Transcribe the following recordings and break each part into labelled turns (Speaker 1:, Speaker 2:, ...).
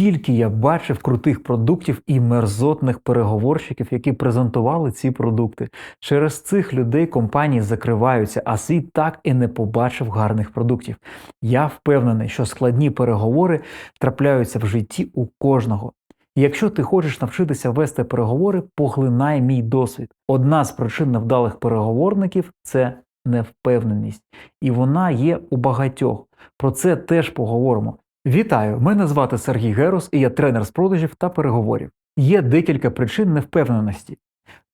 Speaker 1: Скільки я бачив крутих продуктів і мерзотних переговорщиків, які презентували ці продукти. Через цих людей компанії закриваються, а світ так і не побачив гарних продуктів. Я впевнений, що складні переговори трапляються в житті у кожного. Якщо ти хочеш навчитися вести переговори, поглинай мій досвід. Одна з причин невдалих переговорників це невпевненість, і вона є у багатьох. Про це теж поговоримо. Вітаю! Мене звати Сергій Герус, і я тренер з продажів та переговорів. Є декілька причин невпевненості.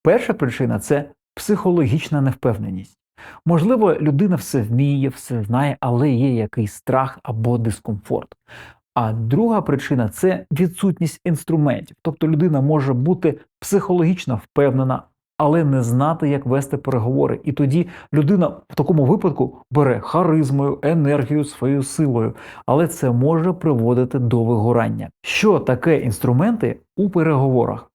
Speaker 1: Перша причина це психологічна невпевненість. Можливо, людина все вміє, все знає, але є якийсь страх або дискомфорт. А друга причина це відсутність інструментів. Тобто людина може бути психологічно впевнена, але не знати, як вести переговори. І тоді людина в такому випадку бере харизмою, енергію, своєю силою, але це може приводити до вигорання. Що таке інструменти у переговорах?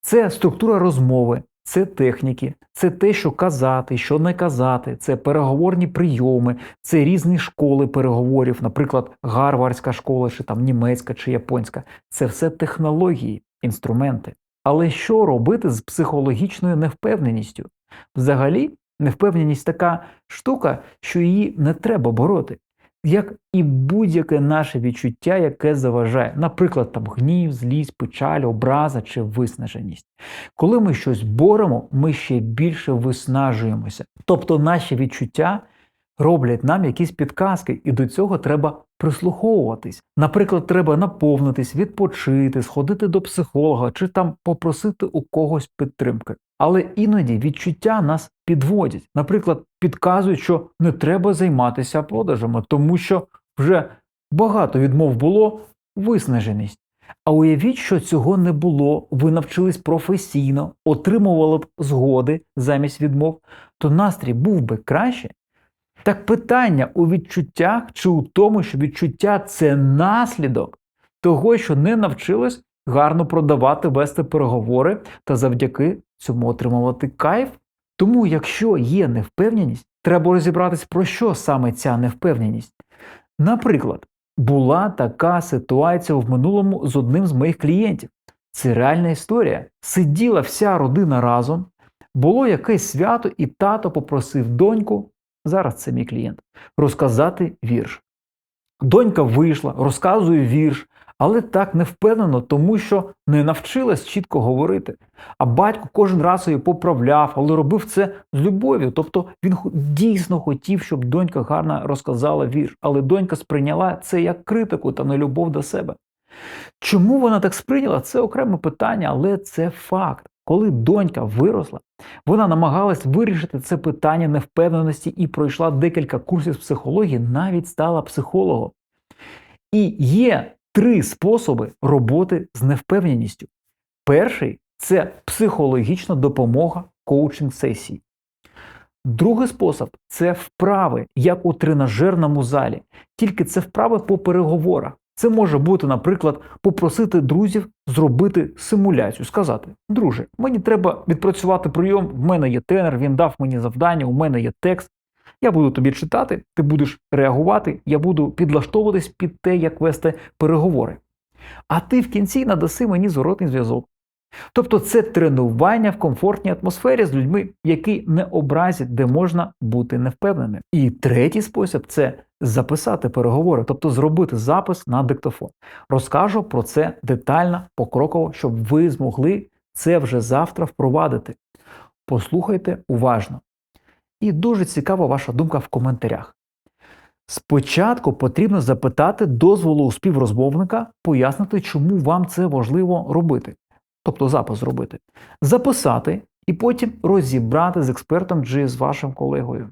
Speaker 1: Це структура розмови, це техніки, це те, що казати, що не казати, це переговорні прийоми, це різні школи переговорів, наприклад, гарвардська школа, чи там німецька чи японська. Це все технології, інструменти. Але що робити з психологічною невпевненістю? Взагалі, невпевненість така штука, що її не треба бороти. Як і будь-яке наше відчуття, яке заважає, наприклад, там гнів, злість, печаль, образа чи виснаженість. Коли ми щось боремо, ми ще більше виснажуємося. Тобто наші відчуття роблять нам якісь підказки, і до цього треба прислуховуватись. Наприклад, треба наповнитись, відпочити, сходити до психолога чи там попросити у когось підтримки. Але іноді відчуття нас підводять. Наприклад, підказують, що не треба займатися продажами, тому що вже багато відмов було виснаженість. А уявіть, що цього не було, ви навчились професійно, отримували б згоди замість відмов, то настрій був би краще. Так питання у відчуттях чи у тому, що відчуття це наслідок того, що не навчились гарно продавати, вести переговори та завдяки цьому отримувати кайф. Тому, якщо є невпевненість, треба розібратись, про що саме ця невпевненість. Наприклад, була така ситуація в минулому з одним з моїх клієнтів. Це реальна історія. Сиділа вся родина разом, було якесь свято, і тато попросив доньку, зараз це мій клієнт, розказати вірш. Донька вийшла, розказує вірш, але так не впевнено, тому що не навчилась чітко говорити. А батько кожен раз її поправляв, але робив це з любов'ю. Тобто він дійсно хотів, щоб донька гарно розказала вірш, але донька сприйняла це як критику та не любов до себе. Чому вона так сприйняла? Це окреме питання, але це факт. Коли донька виросла, вона намагалась вирішити це питання невпевненості і пройшла декілька курсів психології, навіть стала психологом. І є три способи роботи з невпевненістю. Перший це психологічна допомога коучинг сесії. Другий спосіб це вправи, як у тренажерному залі. Тільки це вправи по переговорах. Це може бути, наприклад, попросити друзів зробити симуляцію, сказати: друже, мені треба відпрацювати прийом, в мене є тренер, він дав мені завдання, у мене є текст. Я буду тобі читати, ти будеш реагувати, я буду підлаштовуватись під те, як вести переговори. А ти в кінці надаси мені зворотний зв'язок. Тобто це тренування в комфортній атмосфері з людьми, які не образять, де можна бути невпевненим. І третій спосіб це записати переговори, тобто зробити запис на диктофон. Розкажу про це детально, покроково, щоб ви змогли це вже завтра впровадити. Послухайте уважно. І дуже цікава ваша думка в коментарях. Спочатку потрібно запитати дозволу у співрозмовника, пояснити, чому вам це важливо робити, тобто запис зробити, записати і потім розібрати з експертом чи з вашим колегою.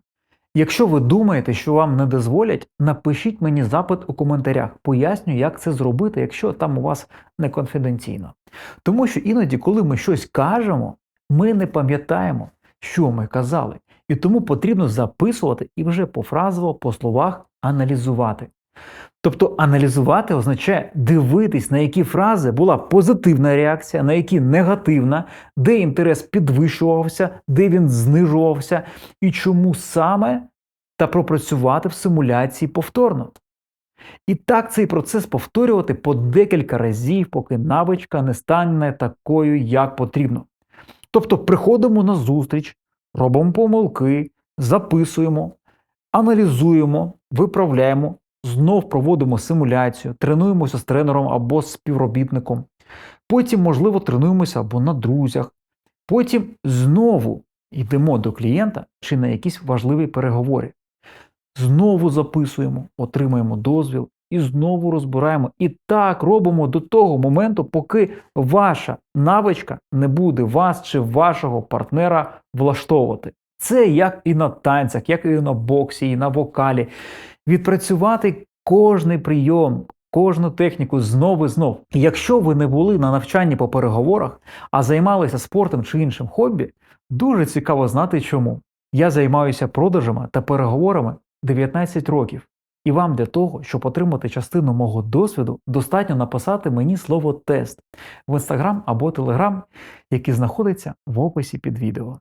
Speaker 1: Якщо ви думаєте, що вам не дозволять, напишіть мені запит у коментарях, поясню, як це зробити, якщо там у вас не конфіденційно. Тому що іноді, коли ми щось кажемо, ми не пам'ятаємо, що ми казали. І тому потрібно записувати і вже пофразово по словах аналізувати. Тобто аналізувати означає дивитись, на які фрази була позитивна реакція, на які негативна, де інтерес підвищувався, де він знижувався, і чому саме та пропрацювати в симуляції повторно. І так цей процес повторювати по декілька разів, поки навичка не стане такою, як потрібно. Тобто приходимо на зустріч, робимо помилки, записуємо, аналізуємо, виправляємо, знов проводимо симуляцію, тренуємося з тренером або з співробітником. Потім, можливо, тренуємося або на друзях. Потім знову йдемо до клієнта чи на якісь важливі переговори. Знову записуємо, отримаємо дозвіл і знову розбираємо. І так робимо до того моменту, поки ваша навичка не буде вас чи вашого партнера влаштовувати. Це як і на танцях, як і на боксі, і на вокалі. Відпрацювати кожний прийом, кожну техніку знову і знов. Якщо ви не були на навчанні по переговорах, а займалися спортом чи іншим хобі, дуже цікаво знати чому. Я займаюся продажами та переговорами 19 років. І вам для того, щоб отримати частину мого досвіду, достатньо написати мені слово тест в інстаграм або телеграм, який знаходиться в описі під відео.